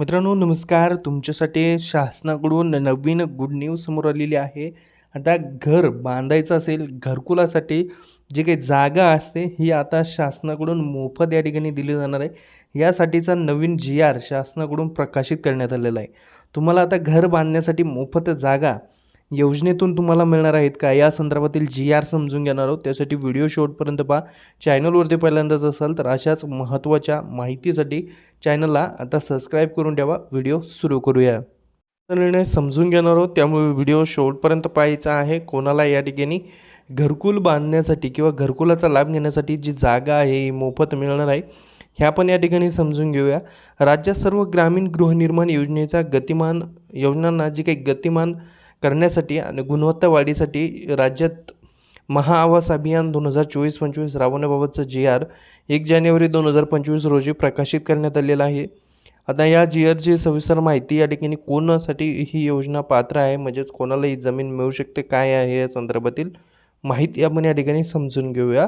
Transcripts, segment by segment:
मित्रांनो नमस्कार. तुमच्यासाठी शासनाकडून नवीन गुड न्यूज समोर आलेली आहे. आता घर बांधायचं असेल घरकुलासाठी जी काही जागा असते ही आता शासनाकडून मोफत या ठिकाणी दिली जाणार आहे. यासाठीचा नवीन जी आर शासनाकडून प्रकाशित करण्यात आलेला आहे. तुम्हाला आता घर बांधण्यासाठी मोफत जागा योजनेतून तुम्हाला मिळणार आहेत का? या संदर्भातील जी आर समजून घेणार आहोत. त्यासाठी व्हिडिओ शेवटपर्यंत पहा. चॅनलवरती पहिल्यांदाच असाल तर अशाच महत्त्वाच्या माहितीसाठी चॅनलला आता सबस्क्राईब करून ठेवा. व्हिडिओ सुरू करूया. तर निर्णय समजून घेणार आहोत. त्यामुळे व्हिडिओ शेवटपर्यंत पाहायचा आहे. कोणाला या ठिकाणी घरकुल बांधण्यासाठी किंवा घरकुलाचा लाभ घेण्यासाठी जी जागा आहे ही मोफत मिळणार आहे ह्या पण या ठिकाणी समजून घेऊया. राज्यात सर्व ग्रामीण गृहनिर्माण योजनेचा गतिमान योजनांना जी काही गतिमान करण्यासाठी आणि गुणवत्ता वाढीसाठी राज्यात महाआवास अभियान दोन हजार चोवीस पंचवीस राबवण्याबाबतचं जी आर एक जानेवारी दोन हजार पंचवीस रोजी प्रकाशित करण्यात आलेला आहे. आता या जी आरची सविस्तर माहिती या ठिकाणी कोणासाठी ही योजना पात्र आहे? म्हणजेच कोणाला ही जमीन मिळू शकते काय आहे या संदर्भातील माहिती आपण या ठिकाणी समजून घेऊया.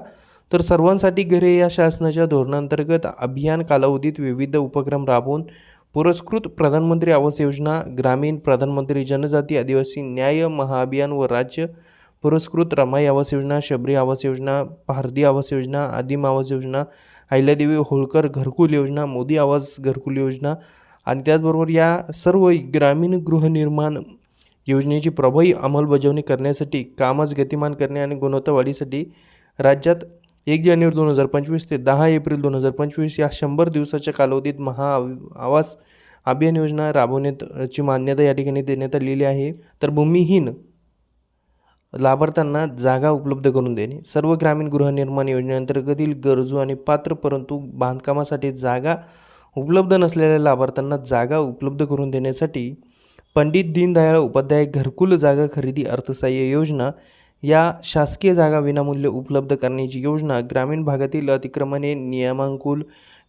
तर सर्वांसाठी घरे या शासनाच्या धोरणांतर्गत अभियान कालावधीत विविध उपक्रम राबवून पुरस्कृत प्रधानमंत्री आवास योजना ग्रामीण प्रधानमंत्री जनजाती आदिवासी न्याय महाअभियान व राज्य पुरस्कृत रमाई आवास योजना शबरी आवास योजना भारदी आवास योजना आदिम आवास योजना अहिल्यादेवी होळकर घरकुल योजना मोदी आवास घरकुल योजना आणि त्याचबरोबर या सर्व ग्रामीण गृहनिर्माण योजनेची प्रभावी अंमलबजावणी करण्यासाठी कामास गतिमान करणे आणि गुणवत्ता वाढीसाठी राज्यात एक जानेवारी दोन हजार पंचवीस ते दहा एप्रिल दोन हजार पंचवीस या शंभर दिवसाच्या कालावधीत महा आवास अभियान योजना राबवण्याची मान्यता या ठिकाणी देण्यात आलेली आहे. तर भूमिहीन लाभार्थ्यांना जागा उपलब्ध करून देणे. सर्व ग्रामीण गृहनिर्माण योजनेअंतर्गतील गरजू आणि पात्र परंतु बांधकामासाठी जागा उपलब्ध नसलेल्या लाभार्थ्यांना जागा उपलब्ध करून देण्यासाठी पंडित दीनदयाळ उपाध्याय घरकुल जागा खरेदी अर्थसहाय्य योजना या शासकीय जागा विनामूल्य उपलब्ध करण्याची योजना ग्रामीण भागातील अतिक्रमणे नियमांकुल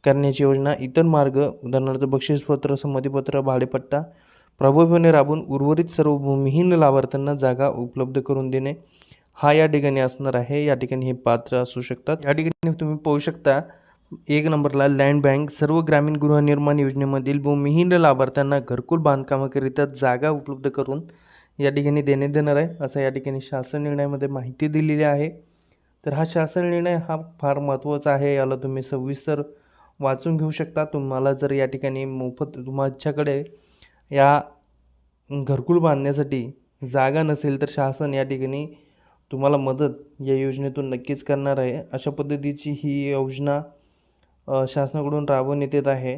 करण्याची योजना इतर मार्ग उदाहरणार्थ बक्षीसपत्र संमतीपत्र भाडेपट्टा प्रभावीपणे राबून उर्वरित सर्व भूमिहीन लाभार्थ्यांना जागा उपलब्ध करून देणे हा या ठिकाणी असणार आहे. या ठिकाणी हे पात्र असू शकतात. या ठिकाणी तुम्ही पाहू शकता एक नंबरला लँड बँक सर्व ग्रामीण गृहनिर्माण योजनेमधील भूमिहीन लाभार्थ्यांना घरकुल बांधकामाकरिता जागा उपलब्ध करून या ठिकाणी देण्यात येणार आहे असं या ठिकाणी शासन निर्णयामध्ये माहिती दिलेली आहे. तर हा शासन निर्णय हा फार महत्त्वाचा आहे याला तुम्ही सविस्तर वाचून घेऊ शकता. तुम्हाला जर या ठिकाणी मोफत तुमच्याकडे या घरकुल बांधण्यासाठी जागा नसेल तर शासन या ठिकाणी तुम्हाला मदत या योजनेतून नक्कीच करणार आहे. अशा पद्धतीची ही योजना शासनाकडून राबवण्यात येत आहे.